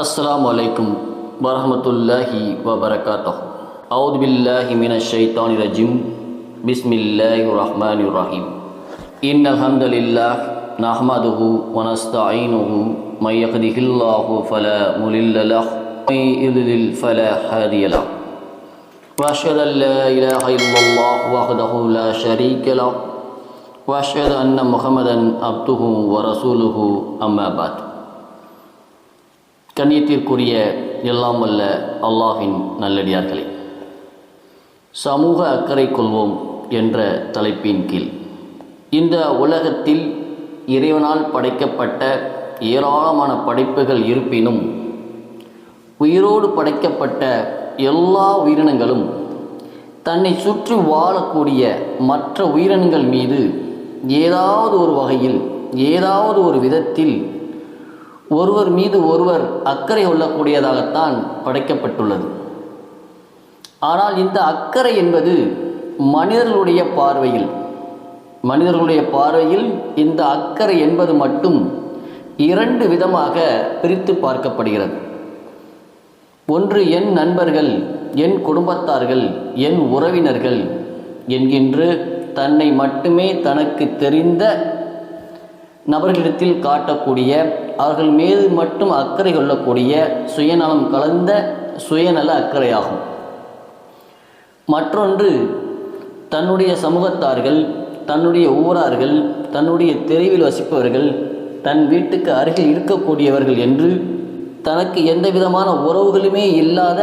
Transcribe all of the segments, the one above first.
السلام عليكم ورحمة الله وبركاته اعوذ بالله من الشيطان الرجيم بسم الله الرحمن الرحيم ان الحمد لله نحمده ونستعينه من يقده الله فلا ملل له من یضلل فلا هادي له واشهد ان لا إله الا الله وحده لا شريك له واشهد ان محمدا عبده ورسوله اما بعد கண்ணியத்திற்குரிய எல்லாம் வல்ல அல்லாஹின் நல்லடியார்களே சமூக அக்கறை கொள்வோம் என்ற தலைப்பின் கீழ் இந்த உலகத்தில் இறைவனால் படைக்கப்பட்ட ஏராளமான படைப்புகள் இருப்பினும் உயிரோடு படைக்கப்பட்ட எல்லா உயிரினங்களும் தன்னை சுற்றி வாழக்கூடிய மற்ற உயிரினங்கள் மீது ஏதாவது ஒரு வகையில் ஏதாவது ஒரு விதத்தில் ஒருவர் மீது ஒருவர் அக்கறை கொள்ளக்கூடியதாகத்தான் படைக்கப்பட்டுள்ளது. ஆனால் இந்த அக்கறை என்பது மனிதர்களுடைய பார்வையில் மனிதர்களுடைய பார்வையில் இந்த அக்கறை என்பது மட்டும் இரண்டு விதமாக பிரித்து பார்க்கப்படுகிறது. ஒன்று என் நண்பர்கள் என் குடும்பத்தார்கள் என் உறவினர்கள் என்கின்ற தன்னை மட்டுமே தனக்கு தெரிந்த நபர்களிடத்தில் காட்டக்கூடிய அவர்கள் மீது மட்டும் அக்கறை கொள்ளக்கூடிய சுயநலம் கலந்த சுயநல அக்கறையாகும். மற்றொன்று தன்னுடைய சமூகத்தார்கள் தன்னுடைய ஊரார்கள் தன்னுடைய தெருவில் வசிப்பவர்கள் தன் வீட்டுக்கு அருகில் இருக்கக்கூடியவர்கள் என்று தனக்கு எந்த விதமான உறவுகளுமே இல்லாத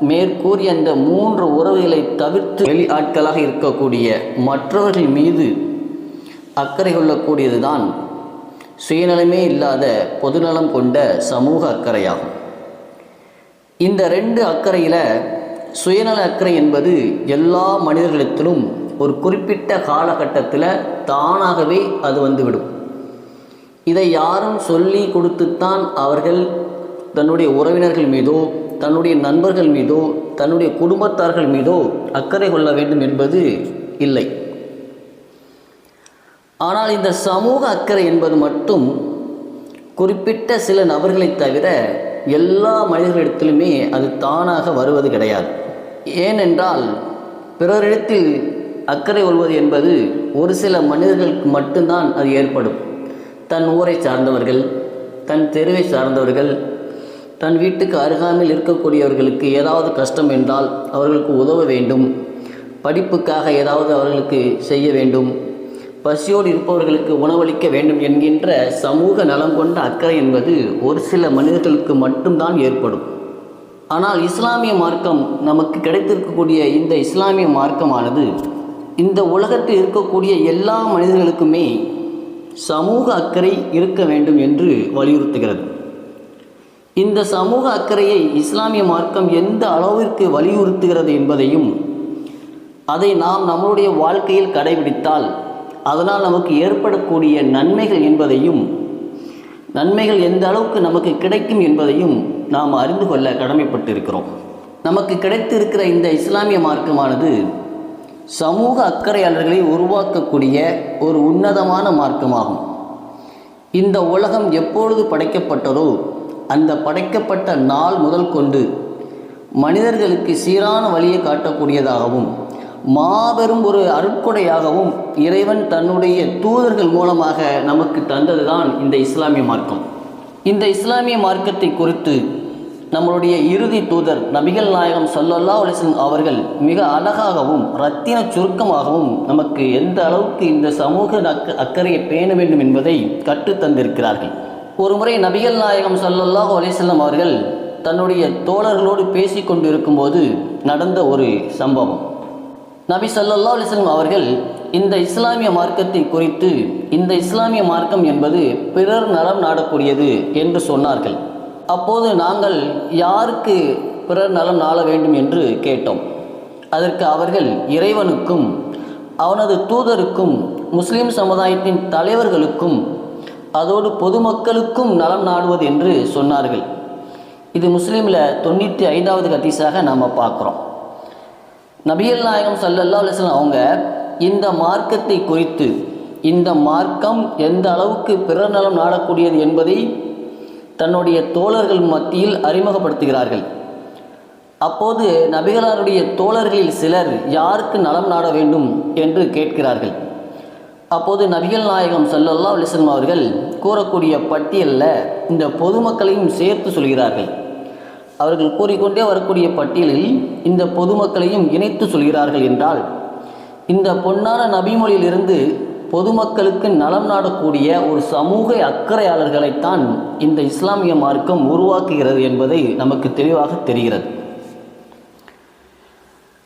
மேற்கூறிய அந்த மூன்று உறவுகளை தவிர்த்து வெளி ஆட்களாக இருக்கக்கூடிய மற்றவர்கள் மீது அக்கறை கொள்ளக்கூடியதுதான் சுயநலமே இல்லாத பொதுநலம் கொண்ட சமூக அக்கறையாகும். இந்த ரெண்டு அக்கறையில் சுயநல அக்கறை என்பது எல்லா மனிதர்களிடத்திலும் ஒரு குறிப்பிட்ட காலகட்டத்தில் தானாகவே அது வந்துவிடும். இதை யாரும் சொல்லி கொடுத்துத்தான் அவர்கள் தன்னுடைய உறவினர்கள் மீதோ தன்னுடைய நண்பர்கள் மீதோ தன்னுடைய குடும்பத்தார்கள் மீதோ அக்கறை கொள்ள வேண்டும் என்பது இல்லை. ஆனால் இந்த சமூக அக்கறை என்பது மட்டும் குறிப்பிட்ட சில நபர்களை தவிர எல்லா மனிதர்களிடத்திலுமே அது தானாக வருவது கிடையாது. ஏனென்றால் பிறரிடத்தில் அக்கறை கொள்வது என்பது ஒரு சில மனிதர்களுக்கு மட்டும்தான் அது ஏற்படும். தன் ஊரை சார்ந்தவர்கள் தன் தெருவை சார்ந்தவர்கள் தன் வீட்டுக்கு அருகாமையில் இருக்கக்கூடியவர்களுக்கு ஏதாவது கஷ்டம் என்றால் அவர்களுக்கு உதவ வேண்டும். படிப்புக்காக ஏதாவது அவர்களுக்கு செய்ய வேண்டும். பசியோடு இருப்பவர்களுக்கு உணவளிக்க வேண்டும் என்கின்ற சமூக நலம் கொண்ட அக்கறை என்பது ஒரு சில மனிதர்களுக்கு மட்டும்தான் ஏற்படும். ஆனால் இஸ்லாமிய மார்க்கம் நமக்கு கிடைத்திருக்கக்கூடிய இந்த இஸ்லாமிய மார்க்கமானது இந்த உலகத்தில் இருக்கக்கூடிய எல்லா மனிதர்களுக்குமே சமூக அக்கறை இருக்க வேண்டும் என்று வலியுறுத்துகிறது. இந்த சமூக அக்கறையை இஸ்லாமிய மார்க்கம் எந்த அளவிற்கு வலியுறுத்துகிறது என்பதையும் அதை நாம் நம்மளுடைய வாழ்க்கையில் கடைபிடித்தால் அதனால் நமக்கு ஏற்படக்கூடிய நன்மைகள் என்பதையும் நன்மைகள் எந்த அளவுக்கு நமக்கு கிடைக்கும் என்பதையும் நாம் அறிந்து கொள்ள கடமைப்பட்டிருக்கிறோம். நமக்கு கிடைத்திருக்கிற இந்த இஸ்லாமிய மார்க்கமானது சமூக அக்கறையாளர்களை உருவாக்கக்கூடிய ஒரு உன்னதமான மார்க்கமாகும். இந்த உலகம் எப்பொழுது படைக்கப்பட்டதோ அந்த படைக்கப்பட்ட நாள் முதல் கொண்டு மனிதர்களுக்கு சீரான வழியை காட்டக்கூடியதாகவும் மாபெரும் ஒரு அருட்கொடையாகவும் இறைவன் தன்னுடைய தூதர்கள் மூலமாக நமக்கு தந்ததுதான் இந்த இஸ்லாமிய மார்க்கம். இந்த இஸ்லாமிய மார்க்கத்தை குறித்து நம்மளுடைய இறுதி தூதர் நபிகள் நாயகம் சல்லல்லா அலிஸ்லம் அவர்கள் மிக அழகாகவும் ரத்தின சுருக்கமாகவும் நமக்கு எந்த அளவுக்கு இந்த சமூக அக்க அக்கறையை பேண வேண்டும் என்பதை கற்றுத்தந்திருக்கிறார்கள் ஒருமுறை நபிகள் நாயகம் சல்லல்லாஹு அலிஸ்லம் அவர்கள் தன்னுடைய தோழர்களோடு பேசி கொண்டிருக்கும்போது நடந்த ஒரு சம்பவம். நபி சல்லா அலிஸ்லம் அவர்கள் இந்த இஸ்லாமிய மார்க்கத்தை குறித்து இந்த இஸ்லாமிய மார்க்கம் என்பது பிறர் நலம் நாடக்கூடியது என்று சொன்னார்கள். அப்போது நாங்கள் யாருக்கு பிறர் நலம் நாட வேண்டும் என்று கேட்டோம். அதற்கு அவர்கள் இறைவனுக்கும் அவனது தூதருக்கும் முஸ்லிம் சமுதாயத்தின் தலைவர்களுக்கும் அதோடு பொதுமக்களுக்கும் நலம் நாடுவது என்று சொன்னார்கள். இது முஸ்லீமில் தொண்ணூற்றி ஐந்தாவது கத்தீஸாக நாம் பார்க்குறோம். நபியல் நாயகம் சல்லல்லா அலிஸ்லாம் அவங்க இந்த மார்க்கத்தை குறித்து இந்த மார்க்கம் எந்த அளவுக்கு பிறர் நலம் நாடக்கூடியது என்பதை தன்னுடைய தோழர்கள் மத்தியில் அறிமுகப்படுத்துகிறார்கள். அப்போது நபிகளாருடைய தோழர்களில் சிலர் யாருக்கு நலம் நாட வேண்டும் என்று கேட்கிறார்கள். அப்போது நபிகள் நாயகம் சல்லல்லா அலிஸ்லாம் அவர்கள் கூறக்கூடிய பட்டியலில் இந்த பொதுமக்களையும் சேர்த்து சொல்கிறார்கள். அவர்கள் கூறிக்கொண்டே வரக்கூடிய பட்டியலில் இந்த பொதுமக்களையும் இணைத்து சொல்கிறார்கள் என்றால் இந்த பொன்னான நபிமொழியிலிருந்து பொதுமக்களுக்கு நலம் நாடக்கூடிய ஒரு சமூக அக்கறையாளர்களைத்தான் இந்த இஸ்லாமிய மார்க்கம் உருவாக்குகிறது என்பதை நமக்கு தெளிவாக தெரிகிறது.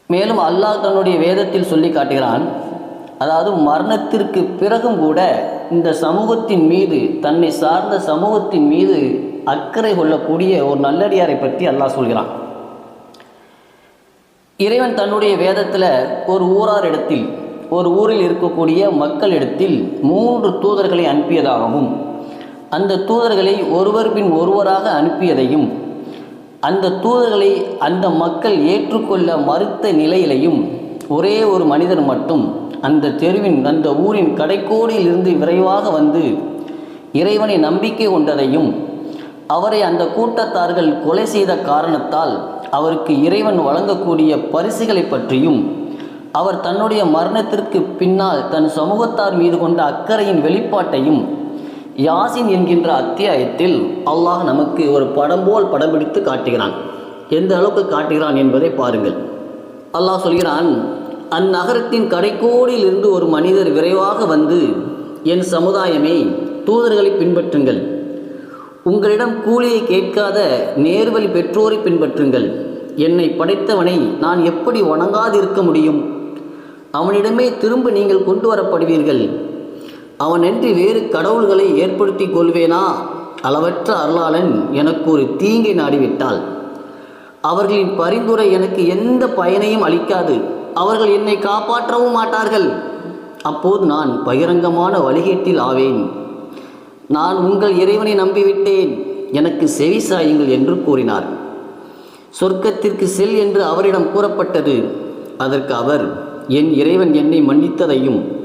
மேலும் அல்லாஹ் தன்னுடைய வேதத்தில் சொல்லி காட்டுகிறான் அதாவது மரணத்திற்கு பிறகும் கூட இந்த சமூகத்தின் மீது தன்னை சார்ந்த சமூகத்தின் மீது அக்கறை கொள்ளக்கூடிய ஒரு நல்லடியாரை பற்றி அல்லாஹ் சொல்கிறான். இறைவன் தன்னுடைய வேதத்தில் ஒரு ஊரார் இடத்தில் ஒரு ஊரில் இருக்கக்கூடிய மக்களிடத்தில் மூன்று தூதர்களை அனுப்பியதாகவும் அந்த தூதர்களை ஒருவர் பின் ஒருவராக அனுப்பியதையும் அந்த தூதர்களை அந்த மக்கள் ஏற்றுக்கொள்ள மறுத்த நிலையிலையும் ஒரே ஒரு மனிதர் மட்டும் அந்த தெருவின் அந்த ஊரின் கடைக்கோடியில் இருந்து விரைவாக வந்து இறைவனை நம்பிக்கை கொண்டதையும் அவரை அந்த கூட்டத்தார்கள் கொலை செய்த காரணத்தால் அவருக்கு இறைவன் வழங்கக்கூடிய பரிசுகளை பற்றியும் அவர் தன்னுடைய மரணத்திற்கு பின்னால் தன் சமூகத்தார் மீது கொண்ட அக்கறையின் வெளிப்பாட்டையும் யாசின் என்கின்ற அத்தியாயத்தில் அல்லாஹ் நமக்கு ஒரு படம் போல் படம் பிடித்து காட்டுகிறான். எந்த அளவுக்கு காட்டுகிறான் என்பதை பாருங்கள். அல்லாஹ் சொல்கிறான் அந்நகரத்தின் கடைக்கோடியில் இருந்து ஒரு மனிதர் விரைவாக வந்து என் சமுதாயமே தூதர்களை பின்பற்றுங்கள். உங்களிடம் கூலியை கேட்காத நேர்வழி பெற்றோரை பின்பற்றுங்கள். என்னை படைத்தவனை நான் எப்படி வணங்காதிருக்க முடியும்? அவனிடமே திரும்ப நீங்கள் கொண்டு வரப்படுவீர்கள். அவனன்றி வேறு கடவுள்களை ஏற்படுத்தி கொள்வேனா? அளவற்ற அருளாளன் எனக்கு ஒரு தீங்கை நாடிவிட்டாள் அவர்களின் பரிந்துரை எனக்கு எந்த பயனையும் அளிக்காது. அவர்கள் என்னை காப்பாற்றவும் மாட்டார்கள். அப்போது நான் பகிரங்கமான வழிகேட்டில் ஆவேன். நான் உங்கள் இறைவனை நம்பிவிட்டேன். எனக்கு செவி சாயுங்கள் என்று கூறினார். சொர்க்கத்திற்கு செல் என்று அவரிடம் கூறப்பட்டது. அதற்கு அவர் என் இறைவன் என்னை மன்னித்ததையும்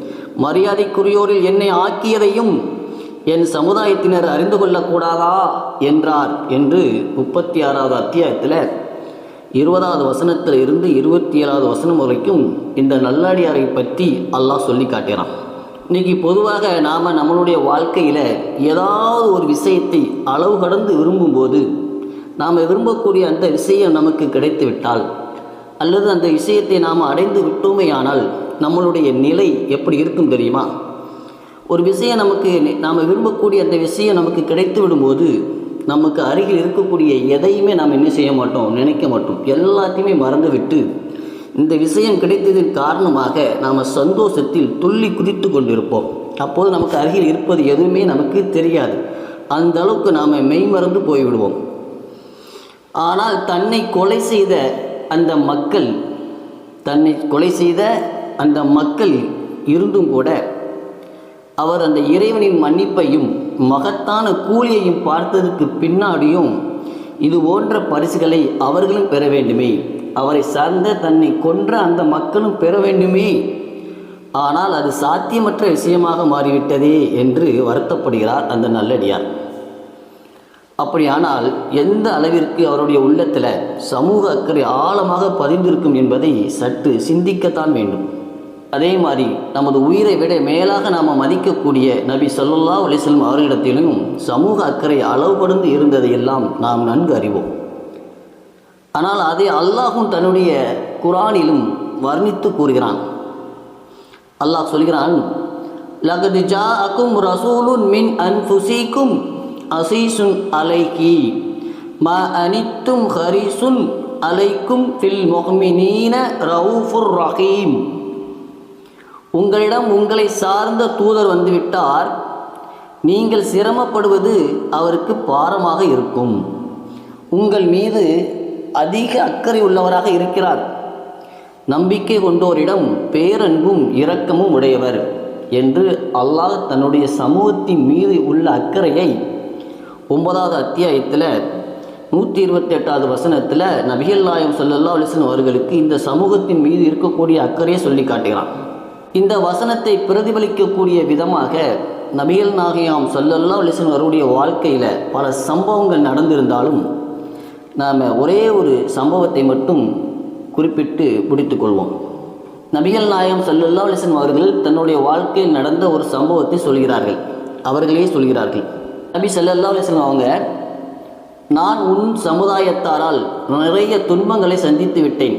மரியாதைக்குரியோரில் என்னை ஆக்கியதையும் என் சமுதாயத்தினர் அறிந்து கொள்ளக்கூடாதா? என்றார் என்று முப்பத்தி ஆறாவது அத்தியாயத்தில் இருபதாவது வசனத்தில் இருந்து இருபத்தி ஏழாவது வசனம் வரைக்கும் இந்த நல்லாடியாரை பற்றி அல்லாஹ் சொல்லி காட்டுறான் இன்றைக்கி பொதுவாக நாம் நம்மளுடைய வாழ்க்கையில் ஏதாவது ஒரு விஷயத்தை அளவு கடந்து விரும்பும்போது நாம் விரும்பக்கூடிய அந்த விஷயம் நமக்கு கிடைத்து விட்டால் அல்லது அந்த விஷயத்தை நாம் அடைந்து விட்டோமேயானால் நம்மளுடைய நிலை எப்படி இருக்கும் தெரியுமா? ஒரு விஷயம் நமக்கு நாம் விரும்பக்கூடிய அந்த விஷயம் நமக்கு கிடைத்து விடும்போது நமக்கு அருகில் இருக்கக்கூடிய எதையுமே நாம் என்ன செய்ய மாட்டோம் நினைக்க மாட்டோம். எல்லாத்தையுமே மறந்துவிட்டு இந்த விஷயம் கிடைத்ததன் காரணமாக நாம் சந்தோஷத்தில் துள்ளி குதித்து கொண்டிருப்போம். அப்போது நமக்கு அருகில் இருப்பது எதுவுமே நமக்கு தெரியாது. அந்த அளவுக்கு நாம் மெய்மறந்து போய்விடுவோம். ஆனால் தன்னை கொலை செய்த அந்த மக்கள் தன்னை கொலை செய்த அந்த மக்கள் இருந்தும் கூட அவர் அந்த இறைவனின் மன்னிப்பையும் மகத்தான கூலியையும் பார்த்ததற்கு பின்னாடியும் இது போன்ற பரிசுகளை அவர்களும் பெற வேண்டுமே. அவரை சார்ந்த தன்னை கொன்ற அந்த மக்களும் பெற வேண்டுமே. ஆனால் அது சாத்தியமற்ற விஷயமாக மாறிவிட்டதே என்று வருத்தப்படுகிறார் அந்த நல்லடியார். அப்படியானால் எந்த அளவிற்கு அவருடைய உள்ளத்தில் சமூக அக்கறை ஆழமாக பதிந்திருக்கும் என்பதை சற்று சிந்திக்கத்தான் வேண்டும். அதே மாதிரி நமது உயிரை விட மேலாக நாம் மதிக்கக்கூடிய நபி சல்லுல்லா அலிஸ்லம் அவர்களிடத்திலும் சமூக அக்கறை அளவுபடுந்து இருந்ததை எல்லாம் நாம் நன்கு அறிவோம். ஆனால் அதை அல்லாஹும் தன்னுடைய குரானிலும் வர்ணித்து கூறுகிறான். அல்லாஹ் சொல்கிறான் லகது ஜா அக்கும் ரசூலுன் மின் அன்புசிக்கும் அசீசுன் அலைகி ம அனித்தும் ஹரிசுன் அலைக்கும் ஃபில் மொஹ்மினீன ரவுஃபுர் ரஹீம். உங்களிடம் உங்களை சார்ந்த தூதர் வந்துவிட்டார். நீங்கள் சிரமப்படுவது அவருக்கு பாரமாக இருக்கும். உங்கள் மீது அதிக அக்கறை உள்ளவராக இருக்கிறார். நம்பிக்கை கொண்டோரிடம் பேரன்பும் இரக்கமும் உடையவர் என்று அல்லாஹ் தன்னுடைய சமூகத்தின் மீது உள்ள அக்கறையை ஒன்பதாவது அத்தியாயத்தில் நூற்றி இருபத்தி எட்டாவது வசனத்தில் நபிகள் நாயம் சொல்லல்லா அலிசன் அவர்களுக்கு இந்த சமூகத்தின் மீது இருக்கக்கூடிய அக்கறையை சொல்லி காட்டுகிறான். இந்த வசனத்தை பிரதிபலிக்கக்கூடிய விதமாக நபிகள் நாகையாம் சொல்லல்லா லிசன் அவருடைய வாழ்க்கையில் பல சம்பவங்கள் நடந்திருந்தாலும் நாம் ஒரே ஒரு சம்பவத்தை மட்டும் குறிப்பிட்டு முடித்துக்கொள்வோம் நபிகள் நாயகம் சல்லல்லா லிசன் அவர்கள் தன்னுடைய வாழ்க்கையில் நடந்த ஒரு சம்பவத்தை சொல்கிறார்கள். அவர்களே சொல்கிறார்கள். நபி சல்லல்லா லிசன் அவங்க நான் உன் சமுதாயத்தாரால் நிறைய துன்பங்களை சந்தித்து விட்டேன்.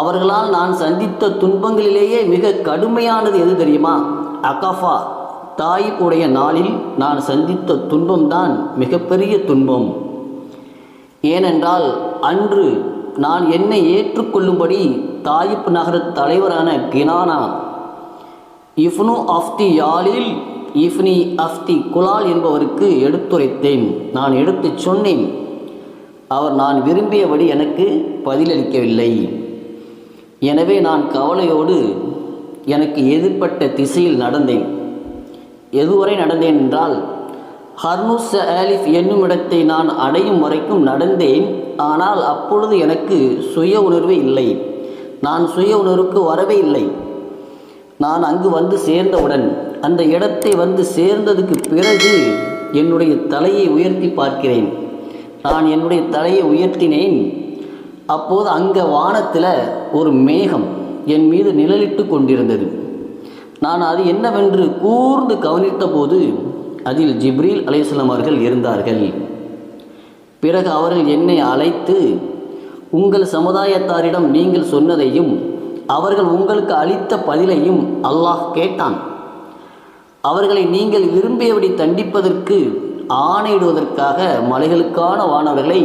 அவர்களால் நான் சந்தித்த துன்பங்களிலேயே மிக கடுமையானது எது தெரியுமா? அகஃபா. தாயிப்புடைய நாளில் நான் சந்தித்த துன்பம்தான் மிகப்பெரிய துன்பம். ஏனென்றால் அன்று நான் என்னை ஏற்றுக்கொள்ளும்படி தாயிப் நகர தலைவரான கினானா இஃப்னு அஃப்தி யாழில் இஃப்னி ஆஃப் தி குலால் என்பவருக்கு எடுத்துரைத்தேன். நான் எடுத்துச் சொன்னேன். அவர் நான் விரும்பியபடி எனக்கு பதிலளிக்கவில்லை. எனவே நான் கவலையோடு எனக்கு எதிர்ப்பட்ட திசையில் நடந்தேன். எதுவரை நடந்தேன் என்றால் ஹர்னுஸ் ஆலிஃப் என்னும் இடத்தை நான் அடையும் வரைக்கும் நடந்தேன். ஆனால் அப்பொழுது எனக்கு சுய உணர்வு இல்லை. நான் சுய உணர்வுக்கு வரவே இல்லை. நான் அங்கு வந்து சேர்ந்தவுடன் அந்த இடத்தை வந்து சேர்ந்ததுக்கு பிறகு என்னுடைய தலையை உயர்த்தி பார்க்கிறேன். நான் என்னுடைய தலையை உயர்த்தினேன். அப்போது அங்கே வானத்தில் ஒரு மேகம் என் மீது நிழலிட்டு கொண்டிருந்தது. நான் அது என்னவென்று கூர்ந்து கவனித்த போது அதில் ஜிப்ரீல் அலையாம் அவர்கள் இருந்தார்கள். பிறகு அவர்கள் என்னை அழைத்து உங்கள் சமுதாயத்தாரிடம் நீங்கள் சொன்னதையும் அவர்கள் உங்களுக்கு அளித்த பதிலையும் அல்லாஹ் கேட்டான். அவர்களை நீங்கள் விரும்பியபடி தண்டிப்பதற்கு ஆணையிடுவதற்காக மலைகளுக்கான வானவர்களை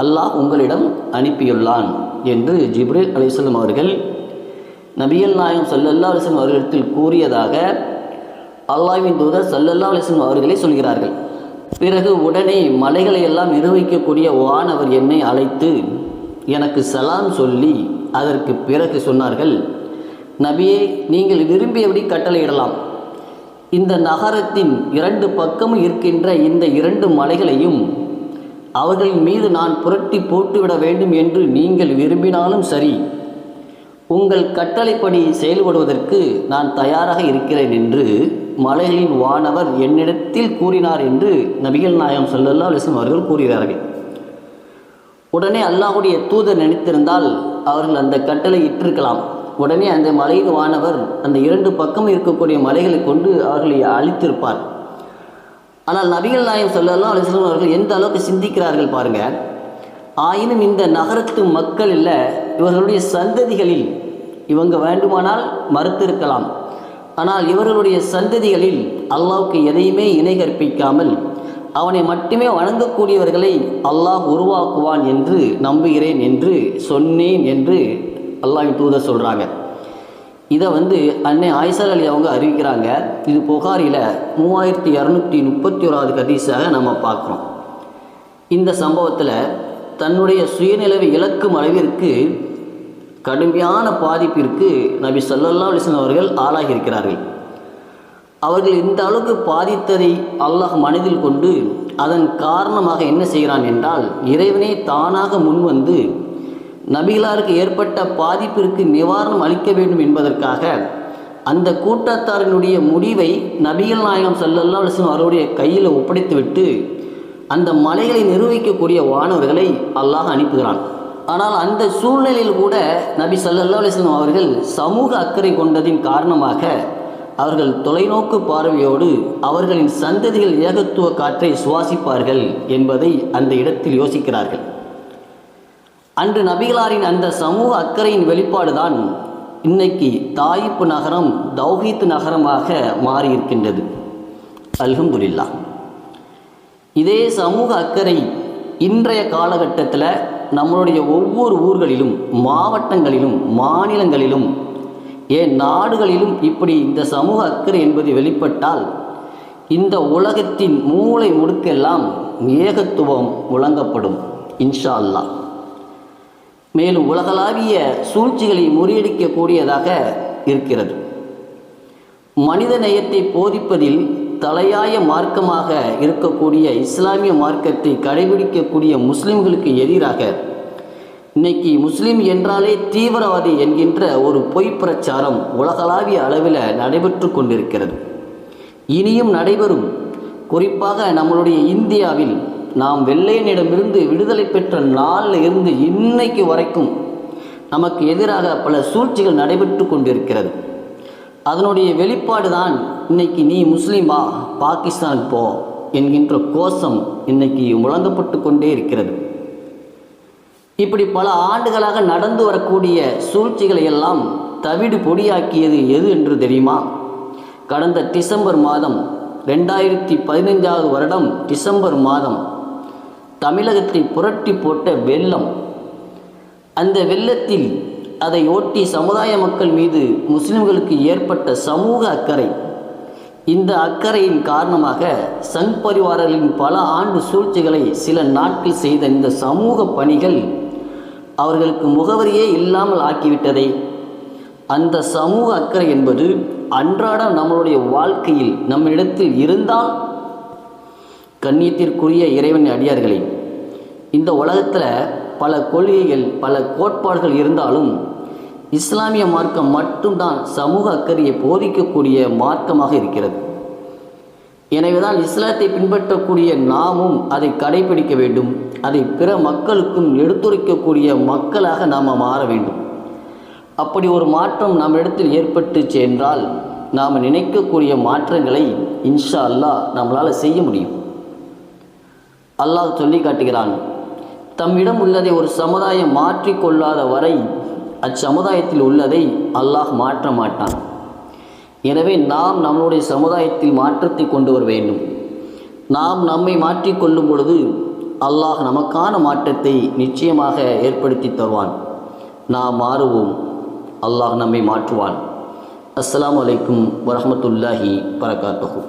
அல்லாஹ் உங்களிடம் அனுப்பியுள்ளான் என்று ஜிப்ரேல் அலிஸ்லம் அவர்கள் நபியல் நாயம் சல்லல்லா அலிஸ்லம் அவர்களிடத்தில் கூறியதாக அல்லாஹ்வின் தூதர் சல்லல்லா அலிஸ்லம் அவர்களே சொல்கிறார்கள். பிறகு உடனே மலைகளை எல்லாம் நிர்வகிக்கக்கூடிய வானவர் என்னை அழைத்து எனக்கு சலாம் சொல்லி அதற்கு பிறகு சொன்னார்கள் நபியே நீங்கள் விரும்பியபடி கட்டளையிடலாம். இந்த நகரத்தின் இரண்டு பக்கமும் இருக்கின்ற இந்த இரண்டு மலைகளையும் அவர்களின் மீது நான் புரட்டி போட்டுவிட வேண்டும் என்று நீங்கள் விரும்பினாலும் சரி. உங்கள் கட்டளைப்படி செயல்படுவதற்கு நான் தயாராக இருக்கிறேன் என்று மலைகளின் வானவர் என்னிடத்தில் கூறினார் என்று நபிகள் நாயம் சொல்லல்லா அலிஸ்லம் அவர்கள் கூறுகிறார்கள். உடனே அல்லாஹுடைய தூதர் நினைத்திருந்தால் அவர்கள் அந்த கட்டளை இட்டிருக்கலாம். உடனே அந்த மலையின் வானவர் அந்த இரண்டு பக்கம் இருக்கக்கூடிய மலைகளை கொண்டு அவர்களை அழித்திருப்பார். ஆனால் நபிகள் நாயம் சொல்லலாம் அலிஸ்லாம் அவர்கள் எந்த அளவுக்கு சிந்திக்கிறார்கள் பாருங்கள் ஆயினும் இந்த நகரத்து மக்கள் இல்லை இவர்களுடைய சந்ததிகளில் இவங்க வேண்டுமானால் மறுத்திருக்கலாம். ஆனால் இவர்களுடைய சந்ததிகளில் அல்லாவுக்கு எதையுமே இணை கற்பிக்காமல் அவனை மட்டுமே வணங்கக்கூடியவர்களை அல்லாஹ் உருவாக்குவான் என்று நம்புகிறேன் என்று சொன்னேன் என்று அல்லாஹின் தூதர் சொல்கிறாங்க இதை வந்து அன்னை ஆயிசா அலி அவங்க அறிவிக்கிறாங்க. இது புகாரில் மூவாயிரத்தி இரநூத்தி முப்பத்தி ஓராவது கதீஸாக நம்ம பார்க்குறோம். இந்த சம்பவத்தில் தன்னுடைய சுயநிலவை இழக்கும் அளவிற்கு கடுமையான பாதிப்பிற்கு நபி சல்லல்லா அலிஸ்லாம் அவர்கள் ஆளாகியிருக்கிறார்கள். அவர்கள் இந்த அளவுக்கு பாதித்ததை அல்லாஹ் மனதில் கொண்டு அதன் காரணமாக என்ன செய்கிறான் என்றால் இறைவனே தானாக முன்வந்து நபிகளாருக்கு ஏற்பட்ட பாதிப்பிற்கு நிவாரணம் அளிக்க வேண்டும் என்பதற்காக அந்த கூட்டத்தாரினுடைய முடிவை நபிகள் நாயகம் செல்லல்லா அலிஸ்லாம் அவருடைய கையில் ஒப்படைத்துவிட்டு அந்த மலைகளை நிர்வகிக்கக்கூடிய வானவர்களை அல்லாஹ் அனுப்புகிறான். ஆனால் அந்த சூழ்நிலையில் கூட நபி சல்லல்லா அலிஸ்லாம் அவர்கள் சமூக அக்கறை கொண்டதின் காரணமாக அவர்கள் தொலைநோக்கு பார்வையோடு அவர்களின் சந்ததிகள் ஏகத்துவ காற்றை சுவாசிப்பார்கள் என்பதை அந்த இடத்தில் யோசிக்கிறார்கள். அன்று நபிகளாரின் அந்த சமூக அக்கறையின் வெளிப்பாடுதான் இன்னைக்கு தாயிப்பு நகரம் தௌஹீத் நகரமாக மாறியிருக்கின்றது. அல்ஹம்துல்லா இதே சமூக அக்கறை இன்றைய காலகட்டத்தில் நம்மளுடைய ஒவ்வொரு ஊர்களிலும் மாவட்டங்களிலும் மாநிலங்களிலும் ஏன் நாடுகளிலும் இப்படி இந்த சமூக அக்கறை என்பது வெளிப்பட்டால் இந்த உலகத்தின் மூளை முடுக்கெல்லாம் ஏகத்துவம் முழங்கப்படும் இன்ஷா அல்லாஹ். மேலும் உலகளாவிய சூழ்ச்சிகளை முறியடிக்கக்கூடியதாக இருக்கிறது. மனித நேயத்தை போதிப்பதில் தலையாய மார்க்கமாக இருக்கக்கூடிய இஸ்லாமிய மார்க்கத்தை கடைபிடிக்கக்கூடிய முஸ்லிம்களுக்கு எதிராக இன்னைக்கு முஸ்லீம் என்றாலே தீவிரவாதி என்கின்ற ஒரு பொய் பிரச்சாரம் உலகளாவிய அளவில் நடைபெற்று கொண்டிருக்கிறது. இனியும் நடைபெறும். குறிப்பாக நம்மளுடைய இந்தியாவில் நாம் வெள்ளையனிடமிருந்து விடுதலை பெற்ற நாளில் இருந்து இன்னைக்கு வரைக்கும் நமக்கு எதிராக பல சூழ்ச்சிகள் நடைபெற்று கொண்டிருக்கிறது. அதனுடைய வெளிப்பாடு தான் இன்னைக்கு நீ முஸ்லீமா பாகிஸ்தானுக்கு போ என்கின்ற கோஷம் இன்னைக்கு முழங்கப்பட்டு கொண்டே இருக்கிறது. இப்படி பல ஆண்டுகளாக நடந்து வரக்கூடிய சூழ்ச்சிகளை எல்லாம் தவிடு பொடியாக்கியது எது என்று தெரியுமா? கடந்த டிசம்பர் மாதம் ரெண்டாயிரத்தி பதினைஞ்சாவது வருடம் டிசம்பர் மாதம் தமிழகத்தை புரட்டி போட்ட வெள்ளம். அந்த வெள்ளத்தில் அதை ஒட்டி சமுதாய மக்கள் மீது முஸ்லிம்களுக்கு ஏற்பட்ட சமூக அக்கறை. இந்த அக்கறையின் காரணமாக சங் பரிவாரர்களின் பல ஆண்டு சூழ்ச்சிகளை சில நாட்கள் செய்த இந்த சமூக பணிகள் அவர்களுக்கு முகவரியே இல்லாமல் ஆக்கிவிட்டதை. அந்த சமூக அக்கறை என்பது அன்றாடம் நம்மளுடைய வாழ்க்கையில் நம்மிடத்தில் இருந்தால் கண்ணியத்திற்குரிய இறைவன் அடியார்களே. இந்த உலகத்தில் பல கொள்கைகள் பல கோட்பாடுகள் இருந்தாலும் இஸ்லாமிய மார்க்கம் மட்டும்தான் சமூக அக்கறையை போதிக்கக்கூடிய மார்க்கமாக இருக்கிறது. எனவேதான் இஸ்லாத்தை பின்பற்றக்கூடிய நாமும் அதை கடைபிடிக்க வேண்டும். அதை பிற மக்களுக்கும் எடுத்துரைக்கக்கூடிய மக்களாக நாம் மாற வேண்டும். அப்படி ஒரு மாற்றம் நம்மிடத்தில் ஏற்பட்டு சென்றால் நாம் நினைக்கக்கூடிய மாற்றங்களை இன்ஷா அல்லாஹ் நம்மளால் செய்ய முடியும். அல்லாஹ் சொல்லி காட்டுகிறான். தம்மிடம் உள்ளதை ஒரு சமுதாயம் மாற்றிக்கொள்ளாத வரை அச்சமுதாயத்தில் உள்ளதை அல்லாஹ் மாற்ற மாட்டான். எனவே நாம் நம்மளுடைய சமுதாயத்தில் மாற்றத்தை கொண்டு வர வேண்டும். நாம் நம்மை மாற்றிக்கொள்ளும் பொழுது அல்லாஹ் நமக்கான மாற்றத்தை நிச்சயமாக ஏற்படுத்தி தருவான். நாம் மாறுவோம். அல்லாஹ் நம்மை மாற்றுவான். அஸ்லாம் அலைக்கும் வரமத்துல்லாஹி வரகாத்துஹு